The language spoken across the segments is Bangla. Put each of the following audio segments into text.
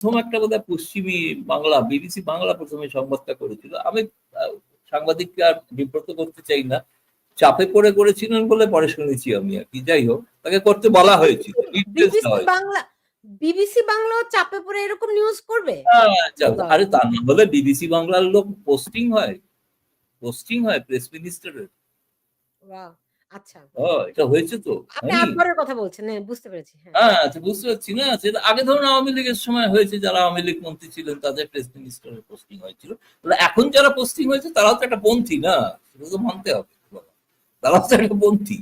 প্রথম একটা বোধহয় পশ্চিমী বাংলা বিবিসি বাংলা প্রথমে সংবাদটা করেছিল। আমি সাংবাদিককে আর বিব্রত করতে চাই না। চাপে পড়ে করেছিলেন বলে পরে শুনেছি আমি আর কি। যাই হোক তাকে করতে বলা হয়েছিল বিবিসি বাংলা বিবিসি বাংলাও চাপে পড়ে এরকম নিউজ করবে? আহ, যাক, আরে তা না বলে বিবিসি বাংলার লোক পোস্টিং হয়। পোস্টিং হয় প্রেস মিনিস্টারের আচ্ছা। এটা হয়েছে তো আপনি আকবরের কথা বলছেন হ্যাঁ বুঝতে পেরেছি হ্যাঁ। হ্যাঁ আচ্ছা বুঝতে পারছি। না সেটা আগে ধরুন আওয়ামী লীগের সময় হয়েছে যারা আওয়ামী লীগ মন্ত্রী ছিলেন তাদের প্রেস মিনিস্টারের পোস্টিং হয়েছিল। এখন যারা পোস্টিং হয়েছে তারাও তো একটা পন্থী না? সেটা তো মানতে হবে তারাও তো একটা পন্থী।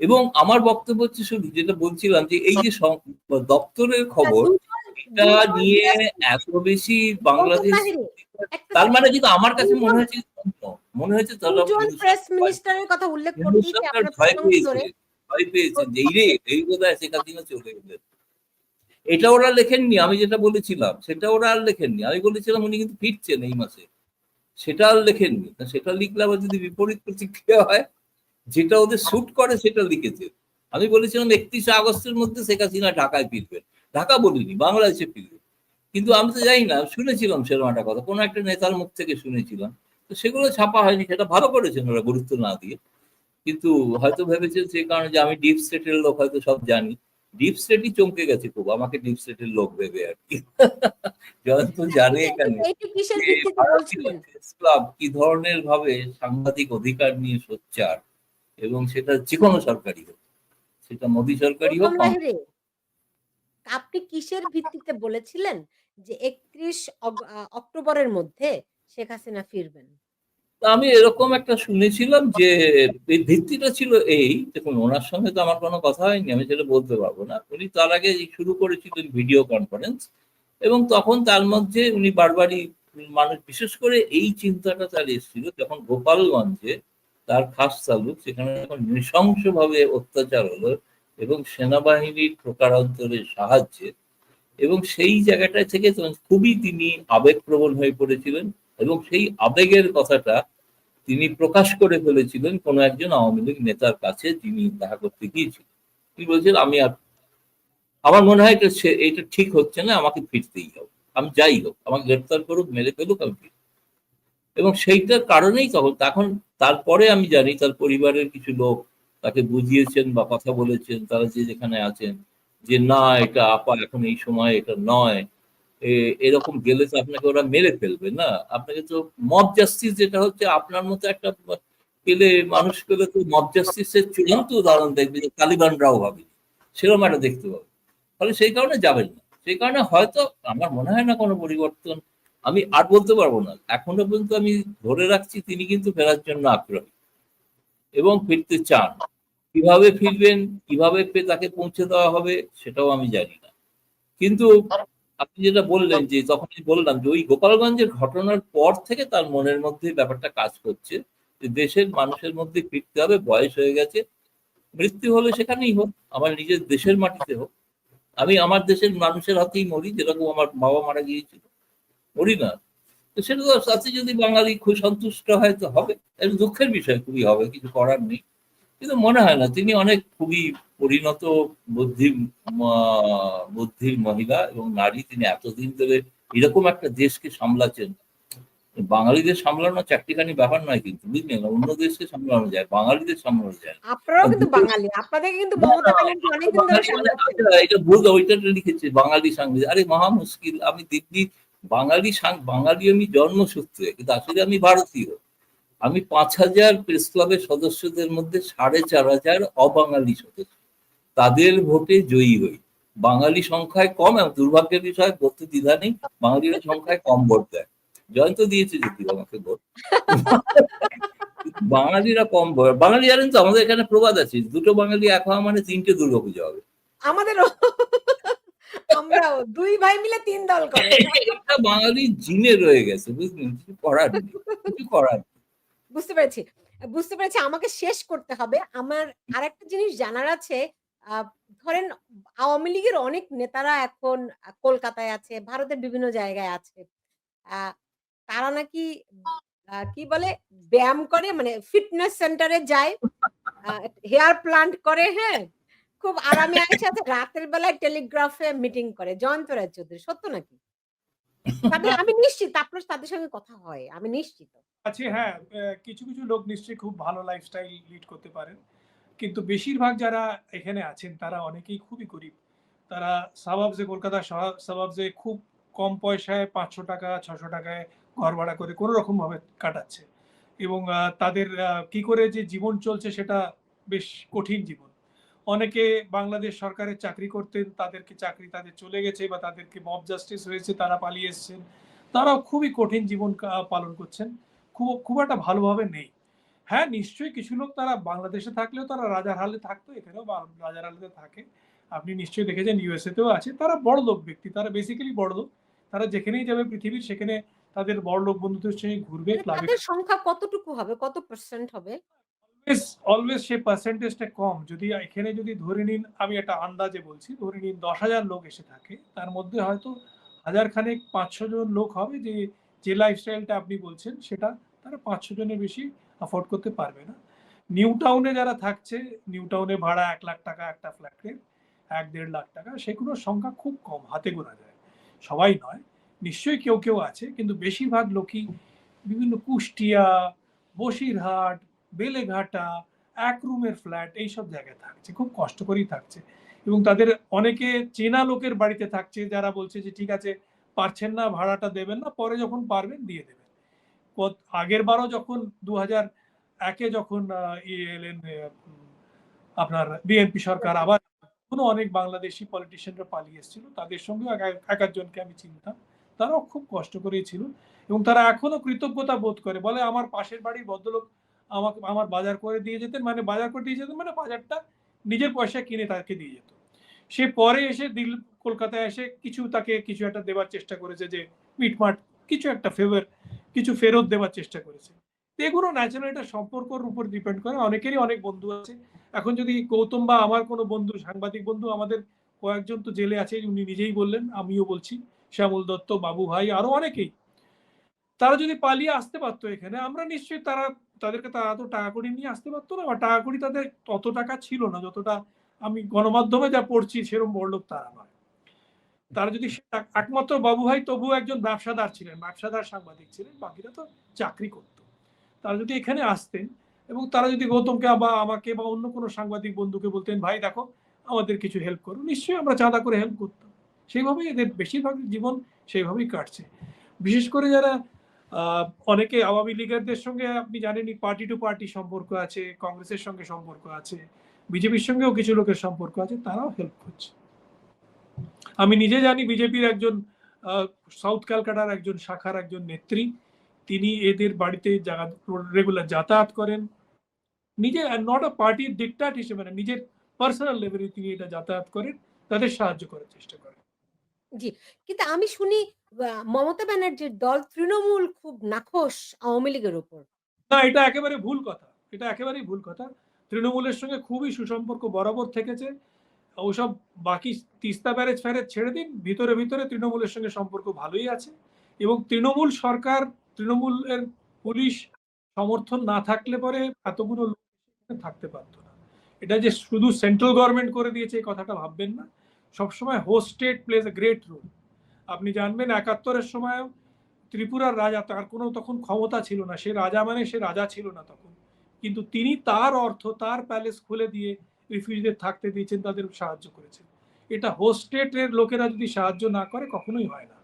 এবং আমার বক্তব্য হচ্ছে শুধু যেটা বলছিলাম যে এই যে দপ্তরের খবর এটা নিয়ে এত বেশি বাংলাদেশ তার মানে কিন্তু আমার কাছে মনে হয়েছে অন্য। মনে হয়েছে প্রেস মিনিস্টারের কথা উল্লেখ করতেই কি ভয় পেয়েছে ভয় পেয়েছে। যে রে এই বোধহয় শেখ হাসিনা চলে গেলেন এটা ওরা লেখেননি আমি যেটা বলেছিলাম সেটা ওরা আর লেখেননি। আমি বলেছিলাম উনি কিন্তু ফিরছেন এই মাসে। সেটা আর লেখেননি। সেটা লিখলে আবার যদি বিপরীত প্রতিক্রিয়া হয় যেটা ওদের শুট করে সেটা লিখেছে। আমি বলেছিলাম একত্রিশে আগস্টের মধ্যে শেখ হাসিনা ঢাকায় ফিরবেন। ঢাকা বলিনি বাংলাদেশে ফিরবেন। কিন্তু আমি তো জানি না শুনেছিলাম সেরকম একটা কথা। কোনো একটা নেতার মুখ থেকে শুনেছিলাম। তো সেগুলো ছাপা হয়নি সেটা ভালো করেছেন ওরা গুরুত্ব না দিয়ে। কিন্তু হয়তো ভেবেছেন সেই কারণে যে আমি ডিপ স্টেটের লোক হয়তো সব জানি। ডিপ স্টেটই চমকে গেছে খুব আমাকে ডিপ স্টেটের লোক ভেবে আর কি। জয়ন্ত জানে এখানে। ক্লাব কি ধরনের ভাবে সাংবাদিক অধিকার নিয়ে সোচ্চার এবং সেটা যে কোনো সরকারি হোক সেটা মোদী সরকারি হোক আপনি কিসের ভিত্তিতে বলেছিলেন যে একত্রিশ অক্টোবরের মধ্যে শেখ হাসিনা ফিরবেন? আমি এরকম একটা শুনেছিলাম যে ভিত্তিটা ছিল এই, দেখুন, ওনার সঙ্গে তো আমার কোনো কথা হয়নি, আমি সেটা বলতে পারব না। উনি তার আগে শুরু করেছিলেন ভিডিও কনফারেন্স এবং তখন তার মধ্যে উনি বারবারই মানুষ, বিশেষ করে এই চিন্তাটা তার এসেছিল যখন গোপালগঞ্জে তার খাস তালুক, সেখানে যখন নৃশংসভাবে অত্যাচার হলো এবং সেনাবাহিনীর প্রকারান্তরের সাহায্যে এবং সেই জায়গাটা থেকে খুবই তিনি আবেগপ্রবণ হয়ে পড়েছিলেন। এবং সেই আবেগের কথাটা তিনি প্রকাশ করে ফেলেছিলেন কোন একজন আওয়ামী লীগ নেতার কাছে যিনি দেখা করতে গিয়েছিলেন। তিনি বলছেন, আমি আর আমার মনে হয় এটা ঠিক হচ্ছে না, আমাকে ফিরতেই হবে। আমি যাই হোক, আমাকে গ্রেপ্তার করুক, মেরে ফেলুক, আমি ফিরব। এবং সেইটার কারণেই তখন তখন তারপরে আমি জানি তার পরিবারের কিছু লোক তাকে বুঝিয়েছেন বা কথা বলেছেন, তারা যে যেখানে আছেন, যে না, এটা আপা এখন এই সময় এটা নয় এরকম গেলে তো আপনাকে ওরা মেরে ফেলবে, না? আপনাকে তো মব জাস্টিস যেটা হচ্ছে, আপনার মতো একটা পেলে মানুষ পেলে তো মব জাস্টিসের চূড়ান্ত উদাহরণ দেখবে যে তালিবানরাও ভাবে। সেরকম একটা দেখতে পাবে ফলে সেই কারণে যাবেন না। সেই কারণে হয়তো আমার মনে হয় না কোনো পরিবর্তন। আমি আর বলতে পারব না। এখনও পর্যন্ত আমি ধরে রাখছি, তিনি কিন্তু ফেরার জন্য আগ্রহী। এবং ফিরতে চান। কীভাবে ফিরবেন, কীভাবে তাকে পৌঁছে দেওয়া হবে, সেটাও আমি জানি না। কিন্তু আপনি যেটা বললেন যে যখন আমি বললাম যে ওই গোপালগঞ্জের ঘটনার পর থেকে তার মনের মধ্যে ব্যাপারটা কাজ করছে যে দেশের মানুষের মধ্যে ফিরতে হবে বয়স হয়ে গেছে মৃত্যু হলে সেখানেই হোক আমার নিজের দেশের মাটিতে হোক। আমি আমার দেশের মানুষের হাতেই মরি যেরকম আমার বাবা মারা গিয়েছিল। মরি না। তো সেটা তো তাতে যদি বাঙালি খুব সন্তুষ্ট হয় তো হবে। এটা দুঃখের বিষয় খুবই হবে কিছু করার নেই। কিন্তু মনে হয় না তিনি অনেক খুবই পরিণত বুদ্ধি বুদ্ধির মহিলা এবং নারী তিনি এতদিন ধরে এরকম একটা দেশকে সামলাচ্ছেন। বাঙালিদের সামলানো চারটিখানি ব্যাপার নয় কিন্তু বুঝলেন? অন্য দেশকে সামলানো যায় বাঙালিদের সামলানো যায়। আপনারাও কিন্তু বাঙালি আপনাদের কিন্তু এটা ভুল ওইটা লিখেছে বাঙালি সাংবাদিক। আরে মহা মুশকিল আমি দিব্যি বাঙালি সাং- বাঙালি আমি জন্মসূত্রে কিন্তু আসলে আমি ভারতীয়। আমি পাঁচ হাজার প্রেস ক্লাবের সদস্যদের মধ্যে সাড়ে চার হাজার অবাঙালি সদস্য। তাদের ভোটে জয়ী হই। বাঙালি সংখ্যায় কম এবং দুর্ভাগ্যের বিষয় বলতে দ্বিধা নেই বাঙালিরা সংখ্যায় কম ভোট দেয়। জয়ন্ত দিয়েছে যদি আমাকে ভোট। বাঙালিরা কম ভোট বাঙালি জানেন তো আমাদের এখানে প্রবাদ আছে দুটো বাঙালি এক হওয়া মানে তিনটে দুর্গাপূজা হবে। আমাদেরও। আমরাও দুই ভাই মিলে তিন দল করে। বাঙালি জিনে রয়ে গেছে বুঝলেন? কিছু করার কিছু করার নেই। বুঝতে পেরেছি বুঝতে পেরেছি, আমাকে শেষ করতে হবে আমার আরেকটা জিনিস জানার আছে ধরেন আওয়ামী লীগের অনেক নেতারা এখন কলকাতায় আছে, ভারতের বিভিন্ন জায়গায় আছে তারা নাকি কি বলে, ব্যায়াম করে মানে ফিটনেস সেন্টারে যায় হেয়ার প্লান্ট করে হ্যাঁ খুব আরামে আছে রাতের বেলায় টেলিগ্রাফে মিটিং করে জয়ন্ত রায় চৌধুরী। সত্য নাকি? তাদের আমি নিশ্চিত আপনার তাদের সঙ্গে কথা হয়। আমি নিশ্চিত। আছে হ্যাঁ, কিছু, কিছু লোক নিশ্চয়ই খুব ভালো লাইফস্টাইল লিড করতে পারেন। কিন্তু বেশিরভাগ যারা এখানে আছেন তারা অনেকেই খুবই গরিব। তারা সাবাবসে কলকাতা সাবাবসে খুব কম পয়সায় পাঁচশো টাকা ছশো টাকায় ঘর ভাড়া করে কোনো রকমভাবে কাটাচ্ছে। এবং তাদের কি করে যে জীবন চলছে সেটা বেশ কঠিন জীবন। অনেকে বাংলাদেশ সরকারের চাকরি করতেন, তাদেরকে চাকরি তাদের চলে গেছে বা তাদেরকে মব জাস্টিস হয়েছে তারা পালিয়ে এসছেন। তারাও খুবই কঠিন জীবন পালন করছেন। খুব খুব একটা ভালোভাবে নেই। হ্যাঁ, নিশ্চয়ই কিছু লোক তারা বাংলাদেশে থাকলেও তারা রাজারহালে থাকতো, এখানেও বা রাজারহালেতে থাকে। আপনি নিশ্চয়ই দেখেছেন ইউএসএ তেও আছে। তারা বড়লোক ব্যক্তি। তারা বেসিক্যালি বড়লোক। তারা যেখানেই যাবে পৃথিবীর সেখানে তাদের বড়লোক বন্ধুদের সঙ্গে ঘুরবে, মানে ক্লাবে সংখ্যা কতটুকু হবে? কত পার্সেন্ট হবে? অলওয়েজ, অলওয়েজ সেই পার্সেন্টেজটা কম। যদি এখানে যদি ধরে নিন আমি একটা আন্দাজে বলছি, ধরে নিন ১০,০০০ লোক এসে থাকে। তার মধ্যে হয়তো হাজার খানেক ৫০০ জন লোক হবে যে, যে লাইফস্টাইলটা আপনি বলছেন সেটা তারা ৫০০ জনের বেশি অ্যাফোর্ড করতে পারবে না। নিউ টাউনে যারা থাকছে, নিউ টাউনে ভাড়া এক লাখ টাকা একটা ফ্ল্যাটের, এক দেড় লাখ টাকা সেগুলোর সংখ্যা খুব কম, হাতে গোনা যায়। সবাই নয়। নিশ্চয়ই কেউ, কেউ আছে। কিন্তু বেশিরভাগ লোকই বিভিন্ন কুষ্টিয়া, বসিরহাট, বেলেঘাটা, এক রুমের ফ্ল্যাট এইসব জায়গায় থাকছে। খুব কষ্ট করেই থাকছে। এবং তাদের অনেকে চেনা লোকের বাড়িতে থাকছে যারা বলছে যে, "ঠিক আছে, পারছেন না, ভাড়াটা দেবেন না, পরে যখন পারবেন দিয়ে দেবেন।" পত আগেরবারও যখন ২০০১ এ যখন ইয়ে এলেন আপনার বিএনপি সরকার আবার তখনও অনেক বাংলাদেশি পলিটিশিয়ানরা পালিয়ে এসেছিল। তাদের এক এক এক একজনকে আমি চিনতাম। তারাও খুব কষ্ট করেই ছিল। এবং তারা এখনও কৃতজ্ঞতা বোধ করে। বলে, "আমার পাশের বাড়ির ভদ্রলোক আমাকে আমার বাজার করে দিয়ে যেতেন।" মানে বাজার করে দিয়ে যেতেন মানে বাজারটা নিজের পয়সা কিনে তাকে দিয়ে যেত। সে পরে এসে দিল কলকাতায় এসে কিছু তাকে কিছু একটা দেবার চেষ্টা করেছে যে, মিটমাট কিছু একটা ফেভার কিছু ফেরত দেওয়ার চেষ্টা করেছে। এগুলো ন্যাচারালি এটা সম্পর্কর উপর ডিপেন্ড করে। অনেকেরই অনেক বন্ধু আছে। এখন যদি গৌতম বা আমার কোনো বন্ধু, সাংবাদিক বন্ধু আমাদের কয়েকজন তো জেলে আছে, উনি নিজেই বললেন, আমিও বলছি। শ্যামল দত্ত, বাবু ভাই আরও অনেকেই। তারা যদি পালিয়ে আসতে পারতো এখানে, আমরা নিশ্চয়ই তারা তাদেরকে তারা এত টাকা-কড়ি নিয়ে আসতে পারতো না বা টাকা-কড়ি তাদের অত টাকা ছিল না যতটা আমি গণমাধ্যমে যা পড়ছি সেরকম বড়লোক তারা নয়। তারা যদি একমাত্র বাবু ভাই তবুও একজন ব্যবসাদার ছিলেন, ব্যবসাদার সাংবাদিক ছিলেন। বাকিরা তো চাকরি করত। তারা যদি এখানে আসতেন এবং তারা যদি গৌতমকে বা আমাকে বা অন্য কোনো সাংবাদিক বন্ধুকে বলতেন, "ভাই দেখো, আমাদের কিছু হেল্প করো।" নিশ্চয়ই আমরা চাঁদা করে হেল্প করতাম। সেইভাবেই এদের বেশিরভাগ জীবন সেইভাবেই কাটছে। বিশেষ করে যারা অনেকে আওয়ামী লীগারদের সঙ্গে আপনি জানেনই পার্টি টু পার্টি সম্পর্ক আছে, কংগ্রেসের সঙ্গে সম্পর্ক আছে, বিজেপির সঙ্গেও কিছু লোকের সম্পর্ক আছে, তারাও হেল্প করছে। আমি নিজে জানি বিজেপির একজন সাউথ ক্যালকাটার একজন শাখার একজন নেত্রী। তিনি এদের বাড়িতে রেগুলার যাতায়াত করেন। নিজে নট আ পার্টি ডিকটাট হিসেবে নিজের পার্সোনাল লেভেলে তিনি এটা যাতায়াত করেন, তাদের সাহায্য করার চেষ্টা করেন। জি। কিন্তু আমি শুনি মমতা ব্যানার্জির দল তৃণমূল খুব নাখোশ আওয়ামী লীগের উপর। না, এটা একেবারে ভুল কথা। এটা একেবারেই ভুল কথা। তৃণমূলের সঙ্গে খুবই সুসম্পর্ক বরাবর থেকেছে। ওসব বাকি তিস্তা ব্যারেজ-ফ্যারেজ ছেড়ে দিন। ভিতরে, ভিতরে তৃণমূলের সঙ্গে সম্পর্ক ভালোই আছে। এবং তৃণমূল সরকার, তৃণমূলের পুলিশ সমর্থন না থাকলে পরে এতগুলো লোক থাকতে পারত না। এটা যে শুধু সেন্ট্রাল গভর্নমেন্ট করে দিয়েছে এই কথাটা ভাববেন না। সবসময় host state plays a great role. আপনি জানবেন ৭১ এর সময়ও ত্রিপুরার রাজা তার কোনো তখন ক্ষমতা ছিল না। সে রাজা মানে সে রাজা ছিল না তখন। কিন্তু তিনি তার অর্থ, তার প্যালেস খুলে দিয়ে রিফিউজিদের থাকতে দিয়েছেন, তাদের সাহায্য করেছেন। এটা হোস্ট স্টেটের লোকেরা যদি সাহায্য না করে কখনোই হয় না।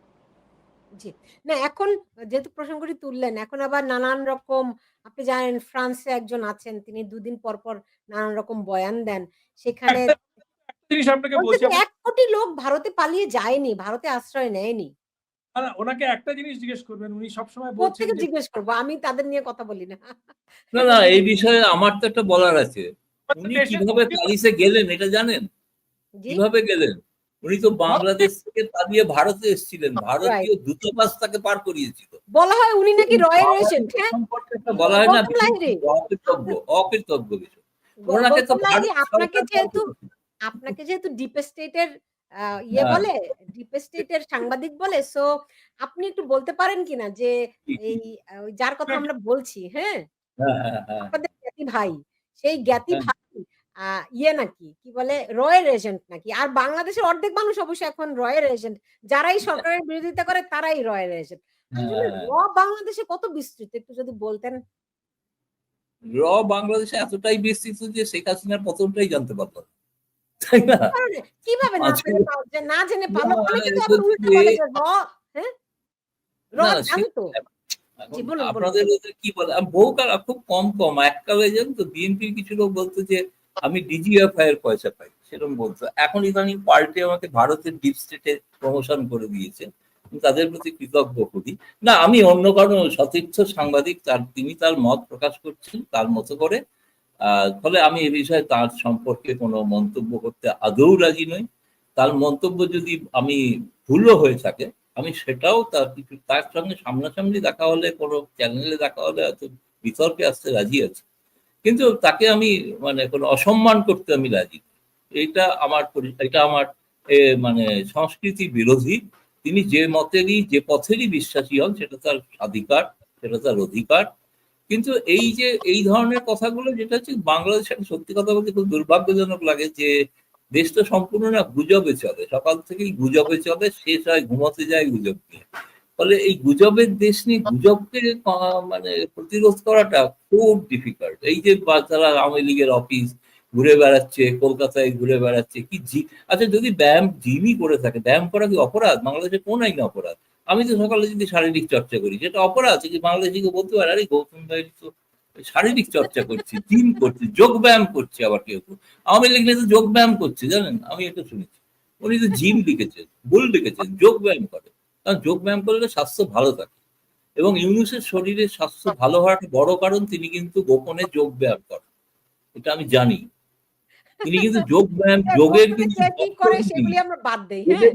জি। না এখন যেহেতু প্রসঙ্গটি তুললেন, এখন আবার নানান রকম আপনি জানেন ফ্রান্সে একজন আছেন। তিনি দুদিন পর, পর নানান রকম বয়ান দেন। সেখানে জিনিস আপনাকে বলছি বলছেন ১ কোটি লোক ভারতে পালিয়ে যায়নি, ভারতে আশ্রয় নেয়নি। না, না, ওনাকে একটা জিনিস জিজ্ঞেস করবেন। উনি সবসময় বলছেন জিজ্ঞেস করব? আমি তাদের নিয়ে কথা বলি না। না, না, এই বিষয়ে আমার তো একটা বলার আছে। উনি কীভাবে প্যারিসে গেলেন এটা জানেন? কীভাবে গেলেন? উনি তো বাংলাদেশ থেকে পালিয়ে ভারতে এসেছিলেন। ভারতীয় দূতাবাস তাকে পার করিয়েছিল। বলা হয় উনি নাকি রয়্যাল এজেন্ট, হ্যাঁ? বলা হয় না অকৃতজ্ঞ, অকৃতজ্ঞ কিছু। ওনাকে তো আপনাকে যেহেতু। আপনাকে যেহেতু ডিপ স্টেটের ইয়ে হ্যাঁ। বলে, ডিপ স্টেটের সাংবাদিক বলে, সো আপনি একটু বলতে পারেন কিনা যে? এই যার কথা আমরা বলছি, হ্যাঁ? হ্যাঁ, হ্যাঁ, হ্যাঁ। আপনাদের জ্ঞাতি ভাই। সেই জ্ঞাতি হ্যাঁ। ভাই ইয়ে নাকি কি বলে রয়ের এজেন্ট নাকি। আর বাংলাদেশের অর্ধেক মানুষ অবশ্য এখন রয়ের এজেন্ট। যারাই সরকারের বিরোধিতা করে তারাই রয়ের এজেন্ট। হ্যাঁ। র বাংলাদেশে কত বিস্তৃত একটু যদি বলতেন? র বাংলাদেশে এতটাই বিস্তৃত যে শেখ হাসিনার পতনটাই জানতে পারল না। তাই না? কীভাবে না জেনে পাও যে না জেনে অনেকে তো আবার উল্টা বলে যে র হ্যাঁ? র। আপনাদের কি বলে বহুকাল খুব কম, কম এককালে তো বিএনপির কিছু লোক বলতো যে আমি ডিজিএফআই এর পয়সা পাই। সেরকম বলতো। এখন ইদানিং পার্টি আমাকে ভারতের ডিপ স্টেটে প্রমোশন করে দিয়েছে। তাদের প্রতি কৃতজ্ঞ করি। না আমি অন্য কারও সতীর্থ সাংবাদিক তার তিনি তার মত প্রকাশ করছেন তার মতো করে। ফলে আমি এ বিষয়ে তার সম্পর্কে কোনো মন্তব্য করতে আদৌ রাজি নই। তার মন্তব্য যদি আমি ভুলও হয়ে থাকে আমি সেটাও তার কিছু তার সঙ্গে সামনাসামনি দেখা হলে কোনো চ্যানেলে দেখা হলে হয়তো বিতর্কে আসতে রাজি আছে কিন্তু তাকে আমি মানে কোনো অসম্মান করতে আমি রাজি। এইটা আমার এটা আমার মানে সংস্কৃতি বিরোধী। তিনি যে মতেরই যে পথেরই বিশ্বাসী হন সেটা তার স্বাধিকার, সেটা তার অধিকার। কিন্তু এই যে এই ধরনের কথাগুলো যেটা হচ্ছে বাংলাদেশে সত্যি কথা বলতে খুব দুর্ভাগ্যজনক লাগে যে দেশটা সম্পূর্ণ না গুজবে চলে। সকাল থেকেই গুজবে চলে, শেষ হয় ঘুমাতে যায় গুজব নিয়ে। ফলে এই গুজবের দেশ নিয়ে গুজবকে মানে প্রতিরোধ করাটা খুব ডিফিকাল্ট। এই যে যারা আওয়ামী লীগের অফিস ঘুরে বেড়াচ্ছে, কলকাতায় ঘুরে বেড়াচ্ছে কি জি আচ্ছা যদি ব্যায়াম জিমই করে থাকে, ব্যায়াম করা কি অপরাধ? বাংলাদেশে কোন আইনে অপরাধ? আমি তো সকালে যদি শারীরিক চর্চা করি সেটা অপরাধ? যে বাংলাদেশী কেউ বলতে পারে আরে গৌতম ভাই তো শারীরিক চর্চা করছে, জিম করছে, যোগ ব্যায়াম করছে আবার কেউ, কেউ। আওয়ামী লীগ নেতা যোগ ব্যায়াম করছে জানেন? আমি এটা শুনেছি। উনি তো জিম লিখেছেন, ভুল লিখেছেন, যোগ ব্যায়াম করে। কারণ যোগ ব্যায়াম করলে স্বাস্থ্য ভালো থাকে। এবং ইউনুসের শরীরে স্বাস্থ্য ভালো হওয়ার বড় কারণ তিনি কিন্তু গোপনে যোগ ব্যায়াম করেন। এটা আমি জানি। তিনি কিন্তু যোগ ব্যায়াম যোগের কিন্তু কি করে সেগুলি আমরা বাদ দেই, হ্যাঁ?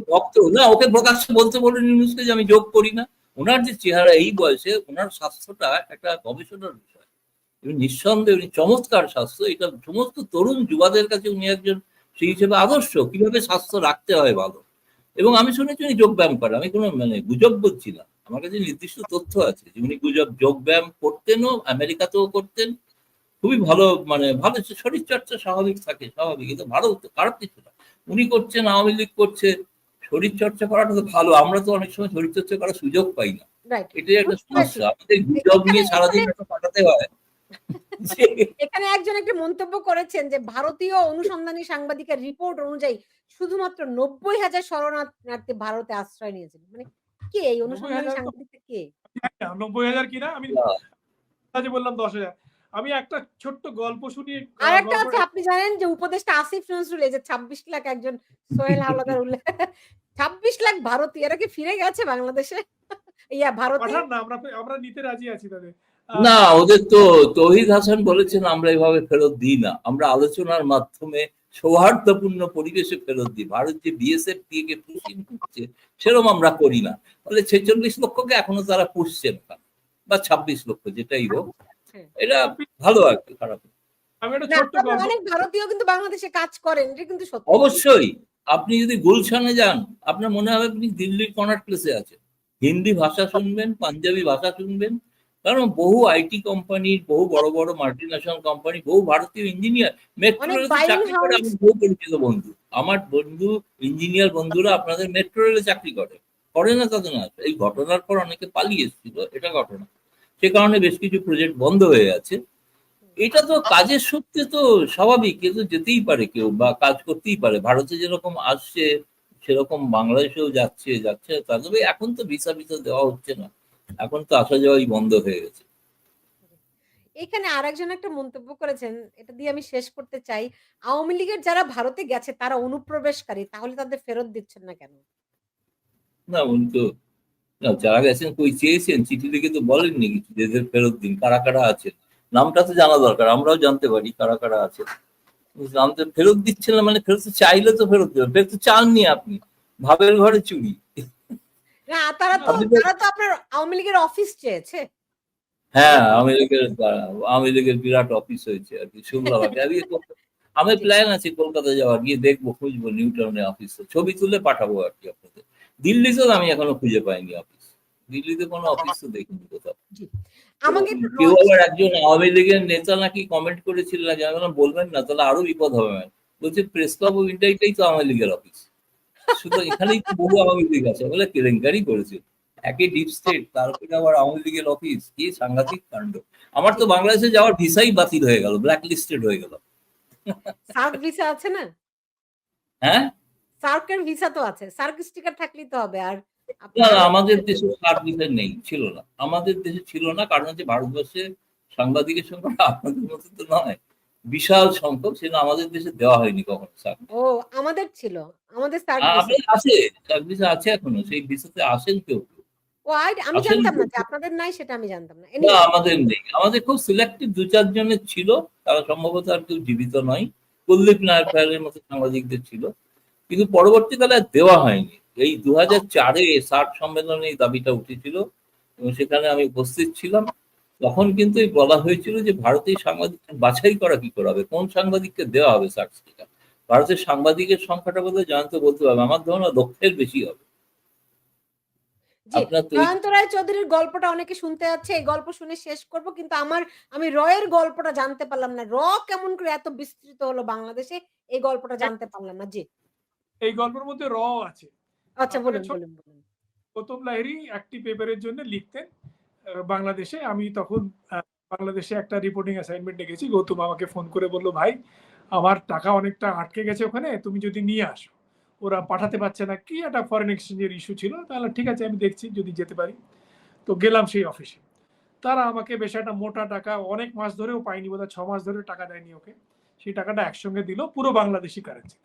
না ওকে প্রকাশ্যে বলতে বলুন ইউনূসকে যে আমি যোগ করি না। ওনার যে চেহারা এই বয়সে ওনার স্বাস্থ্যটা একটা গবেষণার বিষয়। উনি নিঃসন্দেহে উনি চমৎকার স্বাস্থ্য। এটা সমস্ত তরুণ যুবাদের কাছে উনি একজন সেই হিসেবে আদর্শ। কীভাবে স্বাস্থ্য রাখতে হয় ভালো। এবং আমি শুনেছি উনি যোগব্যায়াম করেন। আমি কোনো মানে গুজব বলছি না। আমার কাছে নির্দিষ্ট তথ্য আছে যে উনি গুজব যোগব্যায়াম করতেনও, আমেরিকাতেও করতেন। খুবই ভালো মানে ভালো শরীরচর্চা স্বাভাবিক থাকে, স্বাভাবিক। এটা ভালো তো খারাপ কিছু না। উনি করছেন, আওয়ামী লীগ করছে। শরীরচর্চা করাটা তো ভালো। আমরা তো অনেক সময় শরীরচর্চা করার সুযোগ পাই না। এটাই একটা সমস্যা। আমাদের গুজব নিয়ে এখানে সারাদিন কাটাতে হয়। এখানে একজন একটা মন্তব্য করেছেন যে ভারতীয় অনুসন্ধানী সাংবাদিকের রিপোর্ট অনুযায়ী শুধুমাত্র ৯০,০০০ শরণার্থী ভারতে আশ্রয় নিয়েছিল। মানে কে এই অনুসন্ধানী ৯০,০০০ তো সাংবাদিকটা কে? নব্বই হাজার কিনা আমি বললাম ১০,০০০ আমি একটা ছোট্ট গল্প শুনি আ আরেকটা আছে আপনি জানেন যে উপদেশটা আসিফ নজরুল এই যে ২৬ লাখ একজন সোহেল হাওলাদার উল্লেখ ২৬ লাখ ভারতীয় এরা কি ফিরে গেছে বাংলাদেশে? ইয়া ভারতে? না আমরা আমরা নিতে রাজি আছি তাদের। না ওদের তো তৌহিদ হাসান বলেছেন আমরা এভাবে ফেরত দিই না। আমরা আলোচনার মাধ্যমে সৌহার্দ্যপূর্ণ পরিবেশে ফেরত দিই। ভারত যে বিএসএফ দিয়ে পুশিং করছে সেরকম আমরা করি না। ফলে ৪৬ লক্ষকে এখনও তারা পুষছেন ওখানে। বা ২৬ লক্ষ যেটাই হোক। এটা ভালো খারাপ আমি একটা ছোট্ট অনেক ভারতীয় কিন্তু বাংলাদেশে কাজ করেন। এটা কিন্তু সত্যি। অবশ্যই আপনি যদি গুলশানে যান আপনার মনে হবে আপনি দিল্লির কর্নাট প্লেসে আছেন। হিন্দি ভাষা শুনবেন, পাঞ্জাবি ভাষা শুনবেন। কারণ বহু আইটি কোম্পানির, বহু বড়, বড় মাল্টিন্যাশনাল কোম্পানি, বহু ভারতীয় ইঞ্জিনিয়ার মেট্রো রেলে চাকরি করে আমার বহু পরিচিত বন্ধু। আমার বন্ধু ইঞ্জিনিয়ার বন্ধুরা আপনাদের মেট্রো রেলে চাকরি করে। করে না তাদের না। এই ঘটনার পর অনেকে পালিয়ে এসেছিল। এটা ঘটনা। সে কারণে বেশ কিছু প্রজেক্ট বন্ধ হয়ে আছে। এটা তো কাজের সূত্রে তো স্বাভাবিক। কেউ তো যেতেই পারে কেউ বা কাজ করতেই পারে। ভারতে যেরকম আসছে সেরকম বাংলাদেশেও যাচ্ছে, যাচ্ছে। তবে এখন তো ভিসা ভিসা দেওয়া হচ্ছে না। এখন তো আসা যাওয়াই বন্ধ হয়ে গেছে। এখানে আরেকজন একটা মন্তব্য করেছেন। এটা দিয়ে আমি শেষ করতে চাই। আওয়ামী লীগের যারা ভারতে গেছে তারা অনুপ্রবেশকারী। তাহলে তাদের ফেরত দিচ্ছেন না কেন? না উনি তো না যারা গেছেন কই চেয়েছেন চিঠি লিখে তো বলেননি কিছু যে এদের ফেরত দিন। কারা, কারা আছেন। নামটা তো জানা দরকার। আমরাও জানতে পারি কারা, কারা আছেন। জানতে ফেরত দিচ্ছেন না মানে ফেরত চাইলে তো ফেরত দেবেন। ফেরত চাননি আপনি। ভাবের ঘরে চুরি। না তারা তো তারা তো আপনার আওয়ামী লীগের অফিস চেয়েছে। হ্যাঁ, আওয়ামী লীগের আওয়ামী লীগের বিরাট অফিস হয়েছে আরকি শুনলাম আরকি। আমি আমার প্ল্যান আছে কলকাতা যাওয়ার। গিয়ে দেখব খুঁজবো নিউ টাউনে অফিস। ছবি তুলে পাঠাবো আর কি আপনাদের। দিল্লিতেও আমি এখনও খুঁজে পাইনি অফিস। দিল্লিতে কোনো অফিস তো দেখিনি কোথাও। আমাকে কেউ আবার একজন আওয়ামী লীগের নেতা নাকি কমেন্ট করেছিল না আমি বলবেন না তাহলে আরও বিপদ হবে ম্যাম। বলছে প্রেস ক্লাব অফ ইন্ডিয়াটাই তো আওয়ামী লীগের অফিস সুতরাং এখানেই তো বহু আওয়ামী লীগ আছে। বলে কেলেঙ্কারি করেছে। একই ডিপ স্টেট তারপরে আবার আওয়ামী লীগের অফিস কি সাংঘাতিক কাণ্ড। আমার তো বাংলাদেশে যাওয়ার ভিসাই বাতিল হয়ে গেল ব্ল্যাক লিস্টেড হয়ে গেল। সার্ক ভিসা আছে না? হ্যাঁ? সার্কের ভিসা তো আছে সার্ক স্টিকার থাকলেই তো হবে আর আমাদের দেশে সার্ভিসে নেই ছিল না। আমাদের দেশে ছিল না কারণ হচ্ছে ভারতবর্ষে সাংবাদিকের সংখ্যা আপনাদের মতো তো নয়। বিশাল সংখ্যক সেটা আমাদের দেশে দেওয়া হয়নি কখনো সার্ভিস ও আমাদের ছিল আমাদের সার্ক আছে সার্ভিসে আছে এখনও সেই ভিসাতে আসেন কেউ আমি জানতাম না যে আপনাদের নাই সেটা আমি জানতাম না। না আমাদের নেই। আমাদের খুব সিলেক্টিভ দু চারজনের ছিল তারা সম্ভবত আর কেউ জীবিত নয়। কুলদীপ নায়ক মতো সাংবাদিকদের ছিল। কিন্তু পরবর্তীকালে দেওয়া হয়নি। এই দু হাজার চারে ষাট সম্মেলনে এই দাবিটা উঠেছিল এবং সেখানে আমি উপস্থিত ছিলাম। তখন কিন্তু বলা হয়েছিল যে ভারতীয় সাংবাদিক বাছাই করা কি করে হবে? কোন সাংবাদিককে দেওয়া হবে সার্টিফিকেট ভারতের সাংবাদিকের সংখ্যাটা বলতে জানতে বলতে হবে আমার ধারণা লক্ষের বেশি হবে। জয়ন্ত রায় চৌধুরীর গল্পটা অনেকে শুনতে যাচ্ছে এই গল্প শুনে শেষ করব কিন্তু আমার আমি রয়ের গল্পটা জানতে পারলাম না। র কেমন করে এত বিস্তৃত হলো বাংলাদেশে এই গল্পটা জানতে পারলাম না। জি। এই গল্পের মধ্যে র আছে। আচ্ছা বলুন বলুন গৌতম লাহিড়ী একটি পেপারের জন্য লিখতেন বাংলাদেশে। আমি তখন বাংলাদেশে একটা রিপোর্টিং অ্যাসাইনমেন্টে গেছি গৌতম আমাকে ফোন করে বলল ভাই আমার টাকা অনেকটা আটকে গেছে ওখানে তুমি যদি নিয়ে আসো। ওরা পাঠাতে পারছে না। কি একটা ফরেন এক্সচেঞ্জের ইস্যু ছিল? তাহলে ঠিক আছে আমি দেখছি যদি যেতে পারি। তো গেলাম সেই অফিসে তারা আমাকে বেশ একটা মোটা টাকা অনেক মাস ধরেও পাইনি বোধহয় ছ মাস ধরে টাকা দেয়নি ওকে। সেই টাকাটা একসঙ্গে দিল পুরো বাংলাদেশি কারেন্সি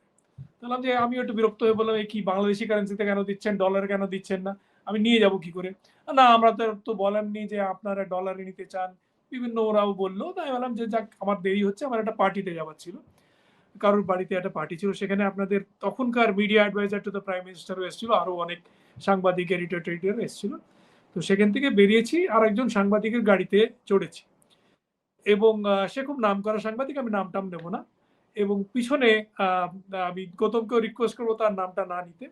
বললাম যে আমি একটু বিরক্ত হয়ে বললাম এই কি বাংলাদেশি কারেন্সিতে কেন দিচ্ছেন? ডলার কেন দিচ্ছেন না? আমি নিয়ে যাব কি করে? না, আমরা তো তো বলেননি যে আপনারা ডলারে নিতে চান। বিভিন্ন ওরাও বলল। তাই বললাম যে, যাক, আমার দেরি হচ্ছে, আমার একটা পার্টিতে যাওয়ার ছিল। কারোর বাড়িতে একটা পার্টি ছিল, সেখানে আপনাদের তখনকার media adviser to the prime মিনিস্টারও এসেছিল আরও অনেক সাংবাদিক এডিটর টেডিটর এসেছিল। তো সেখান থেকে বেরিয়েছি, আর একজন সাংবাদিকের গাড়িতে চড়েছি। এবং সে খুব নাম করা সাংবাদিক, আমি নাম টাম নেব না। এবং পিছনে আমি গৌতমকেও রিকোয়েস্ট করব তার নামটা না নিতে।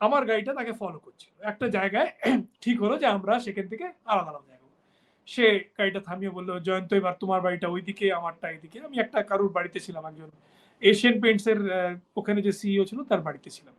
আমার গাড়িটা তাকে ফলো করছিল। একটা জায়গায় ঠিক হলো যে আমরা সেখান থেকে আলাদা আলাদা যাব। সে গাড়িটা থামিয়ে বলল, জয়ন্ত, এবার তোমার বাড়িটা ওইদিকে, আমারটা এইদিকে। আমি একটা কারুর বাড়িতে ছিলাম একজন এশিয়ান পেন্টস এর ওখানে যে সিইও ছিল তার বাড়িতে ছিলাম।